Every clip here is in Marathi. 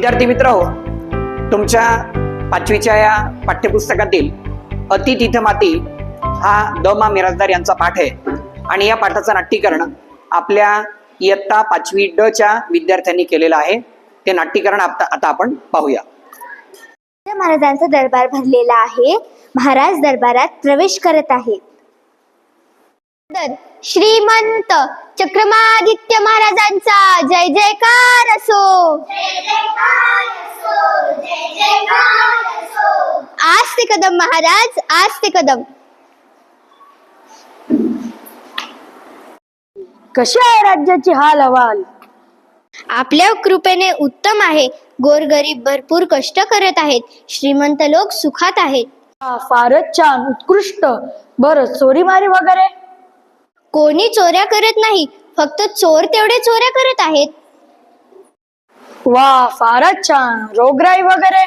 विद्यार्थी मित्र हो तुमच्या पाचवीच्या या पाठ्यपुस्तकातील अति तिथ माती हा द मा मिराजदार यांचा पाठ आहे. आणि या पाठाचं नाट्यीकरण आपल्या इयत्ता पाचवी ड च्या विद्यार्थ्यांनी केलेलं आहे. ते नाट्यीकरण आता आता आपण पाहूया. महाराजांचा दरबार भरलेला आहे. महाराज दरबारात प्रवेश करत आहेत. श्रीमंत चक्रमादित्य महाराजांचा जय जयकार असो. आज ते कदम महाराज आज ते कदम. कशी आहे राज्याची हाल हवाल आपल्या कृपेने उत्तम आहे. गोरगरीब भरपूर कष्ट करत आहेत. श्रीमंत लोक सुखात आहेत. फारच छान उत्कृष्ट. बर चोरी मारी वगैरे? कोणी चोऱ्या करत नाही फक्त चोर तेवढे चोऱ्या करत आहेत. वा फारच छान. रोगराई वगैरे?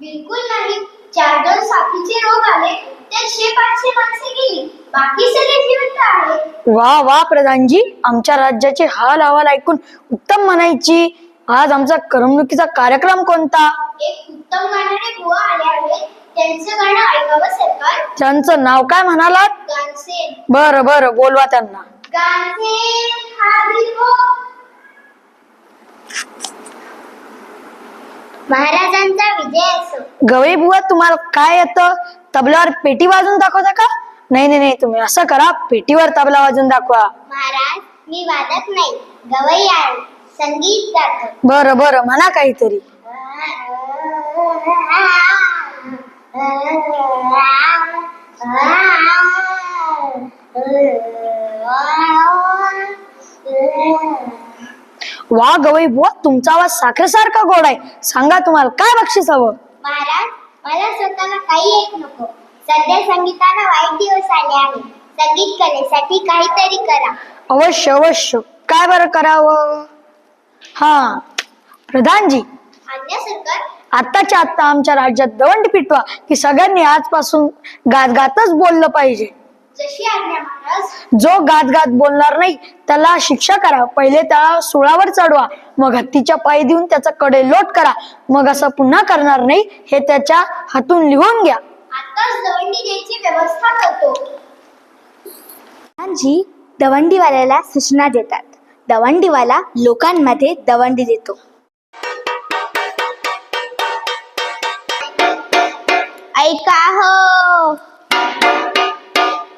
बिलकुल नाही. चार दोन साथीचे रोग आले त्यात शे पाचशे माणसे गेली. बाकी सगळे जिवंत आहेत. वा वा प्रधानजी. आमच्या राज्याचे हाल हवाल ऐकून उत्तम म्हणायची. आज आमचा करमणुकीचा कार्यक्रम कोणता? एक उत्तम गाणारे बुवा आले आहेत. त्यांचं गाणं ऐकावं सरकार. त्यांचं नाव काय म्हणालात? गानसेन. बर बर बोलवा त्यांना. गानसेन हाजीर हो महाराजांचा विजय असो. गवई बुवा तुम्हाला काय येतं? तबल्यावर पेटी वाजून दाखवता का? नाही नाही नाही तुम्ही असं करा. पेटीवर तबला वाजून दाखवा. महाराज मी वादक नाही. गवई आहे. संगीत गातो. बर बर म्हणा काहीतरी. वा गवई बुवा तुमचा आवाज साखरेसारखा गोड आहे. सांगा तुम्हाला काय बक्षीस हवं? महाराज मला स्वतःला काही एक नको. सध्या संगीताला वाईट दिवस आले आहे संगीत कलेसाठी काहीतरी करा. अवश्य अवश्य. काय बरं करावं? हा. प्रधानजी. आज्ञा सरकार. आत्ताच्या आत्ता आमच्या राज्यात दवंडी पिटवा की सगळ्यांनी आजपासून गात गातच बोललं पाहिजे. जशी आज्ञा महाराज. जो गात गात बोलणार नाही त्याला शिक्षा करा. पहिले त्याला सोळावर चढवा. मग हत्तीच्या पायी देऊन त्याचा कडे लोट करा. मग असं पुन्हा करणार नाही हे त्याच्या हातून लिहून घ्या. आताच दवंडी द्यायची व्यवस्था करतो. जी दवंडीवाल्याला सूचना देतात. दवंडीवाला लोकांमध्ये दवंडी देतो. ऐका हो.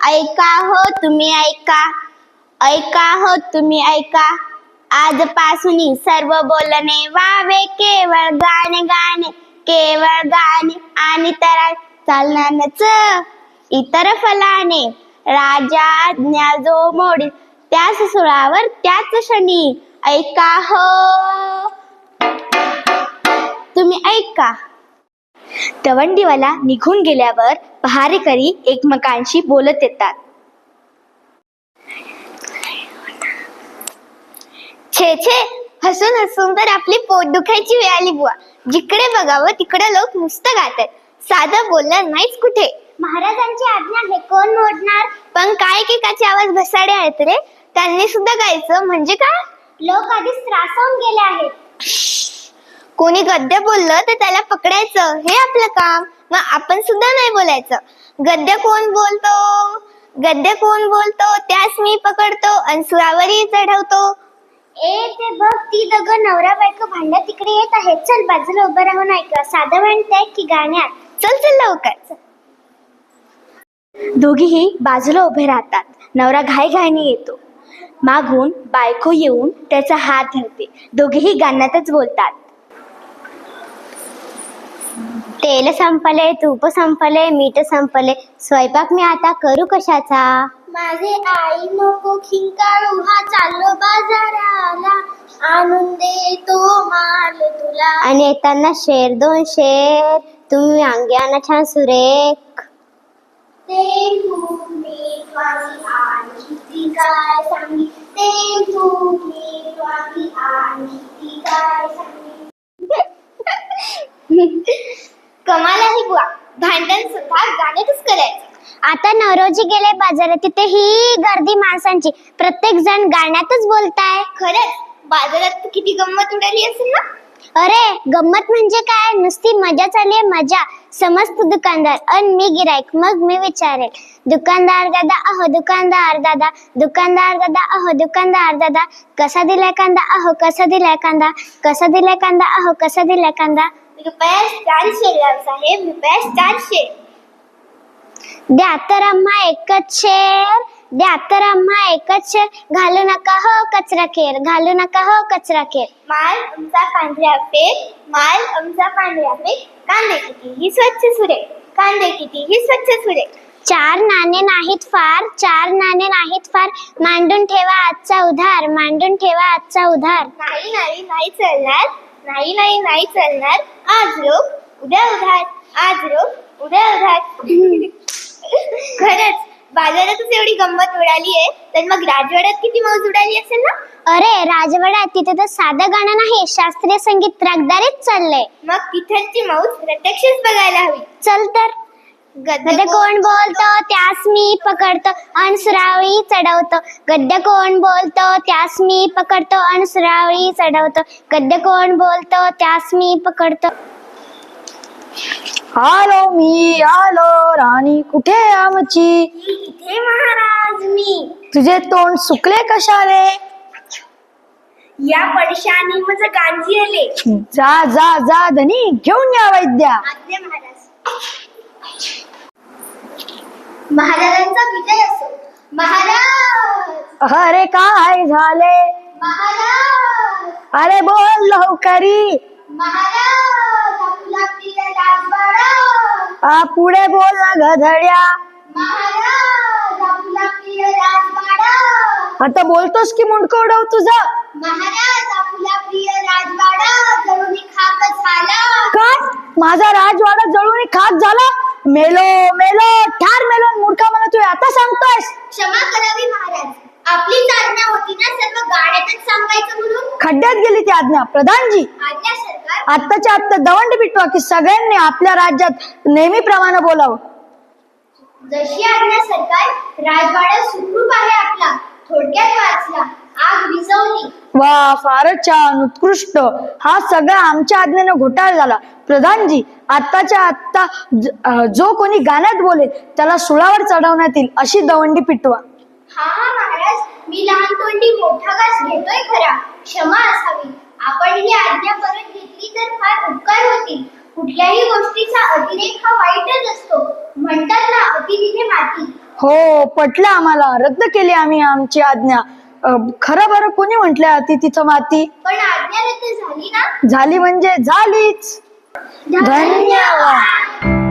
ऐका हो तुम्ही ऐका. ऐका हो तुम्ही ऐका. आजपासून सर्व बोलणे वावे केवळ गाणे गाणे केवळ गाणे आणि तर चालणारच. इतर फलाने राजा आज्ञा जो मोडी त्याच सुळावर त्याच क्षणी. ऐका हो. तुम्ही ऐका. दवंडीवाला निघून गेल्यावर पहारेकरी एकमेकांशी बोलत येतात. छे छे हसून हसून तर आपली पोट दुखायची वेळ आली बुवा. जिकडे बघावं तिकडे लोक नुसतं गातात. साधं बोलणार नाहीच कुठे. महाराजांची आज्ञा हे कोण मोडणार? पण काय एकेकाचे आवाज भसाडे आहेत रे? त्यांनी सुद्धा गायचं म्हणजे काय? लोक आधीच त्रासवून गेले आहेत. कोणी गद्य बोललं तर त्याला पकडायचं. हे आपलं काम. मग आपण सुद्धा नाही बोलायचं. गद्य कोण बोलतो? गद्य कोण बोलतो? त्यास मी पकडतो आणि चढवतो. ए ते बघ ती दग नवरा बायको भांडत तिकडे येत आहेत. चल बाजूला उभं राहून ऐक. साधं म्हणताय की गाण्यात. चल चल लवकर. दोघीही बाजूला उभे राहतात. नवरा घाई घाईने येतो. मागून बायको येऊन त्याचा हात धरते. दोघेही गाण्यातच बोलतात. तेल संपले तूप संपले मीठ संपले स्वयंपाक मी आता करू कशाचा? माझे आई नको खिंकाळू हा चाललो बाजाराला. आणून देतो माल तुला. आणि येताना शेर दोन शेर. तुम्ही अंगे आणा छान सुरेख. ते आणि काय सांगी. ते तुम्ही स्वामी आणि ती काय सांगी. कमाल आहे बुवा. भांडण सुद्धा गाण्यातच करायचं. आता नवरोजी गेले बाजारात तिथे ही गर्दी माणसांची. प्रत्येक जण गाण्यातच बोलताय. खरंच? बाजारात किती गंमत उडाली असेल ना? अरे गंमत म्हणजे काय? नुसती मजा चालली आहे मजा. समस्त दुकानदार. अन मी गिराईक. मग मी विचारेल. दुकानदार दादा अहो दुकानदार दादा. दुकानदार दादा अहो दुकानदार दादा. कसा दिलाय कांदा? अहो कसा दिलाय कांदा? कसा दिलाय कांदा? अहो कसा दिलाय कांदा? रुपया चारशे साहेब रुपया चारशे द्या तर आम्हा एकच शेर द्या तर आम्हा एकच शेर घालू नका हो कचरा केर घालू नका हो कचरा केर माल आमचा पांढऱ्या फेक माल आमचा पांढऱ्या फेक. कांदे कितीही स्वच्छ सुरे. कांदे कितीही स्वच्छ सुरे. चार नाणे नाहीत फार चार नाणे नाहीत फार. मांडून ठेवा आजचा उधार मांडून ठेवा आजचा उधार. नाही नाही नाही चालणार. नाही नाही नाही चालणार. आज रोख उद्या उधार. आज रोख उद्या उधार. खरंच बाजारातच एवढी गंमत उडाली आहे. तर मग राजवाड्यात किती मौज उडाली असेल ना? अरे राजवाड्यात तिथे तर साधं गाणं नाही शास्त्रीय संगीत रागदारीच चाललंय. मग तिथलची मौज प्रत्यक्षच बघायला हवी. चल तर. गद्य कोण बोलतो त्यास मी पकडतो अनसुरावळी चढवतो. गद्य कोण बोलतो त्यास मी पकडतो अनसुरावळी चढवतो. गद्य कोण बोलतो त्यास मी पकडतो. आलो मी आलो राणी कुठे आमची? इथे महाराज मी. तुझे तोंड सुकले कशाले? या पडशानी माझं गांजी आले. जा जा जा धनी घेऊन या वैद्या. महाराज. महाराजांचा विजय असो. महाराज! अरे काय झाले? महाराज! अरे बोल लवकरी. महाराज आपला राजवाडा पुढे बोल ना गधड्या. महाराज आपला प्रिय राजवाडा आता बोलतोस की मुंडक उडव तुझं? महाराज आपला प्रिय राजवाडा जळून खाक झाला. काय? माझा राजवाडा जळून खाक झाला? मेलो मेलो ठार मेलो मूर्खा मला तू आता सांगतोयस. क्षमा करावी महाराज. आपलीच आज्ञा होती ना सर्व गाण्यातच सांगायचं म्हणून. खड्ड्यात गेली ती आज्ञा. प्रधानजी आज्ञा सरकार. आत्ताच्या आत्ता दवंडी पिटवा की सगळ्यांनी आपल्या राज्यात नेहमीप्रमाणे बोलावं. जशी आज्ञा सरकार. राजवाडा सुखरूप आहे आपला. थोडक्यात वाचला. वा फारच छान उत्कृष्ट. हा सगळा आमच्या आज्ञेने घोटाळा झाला. प्रधानजी आत्ताच्या आत्ता ज- कोणी गाण्यात बोलेल त्याला सुळावर चढवण्यात येईल अशी दवंडी पिटवा. हा हा महाराज मी लहान तोंडी मोठा घास घेतोय खरा. क्षमा असावी. आपण ही आज्ञा परत घेतली तर फार उपकार होतील. कुठल्याही गोष्टीचा अतिरेक हा वाईटच असतो. म्हणतात ना अति तिथे माती. हो पटलं आम्हाला. रद्द केली आम्ही आमची आज्ञा. खरं बरं कोणी म्हटलं अति तिथं माती? पण आज्ञा झाली ना. झाली म्हणजे झालीच. धन्यवाद.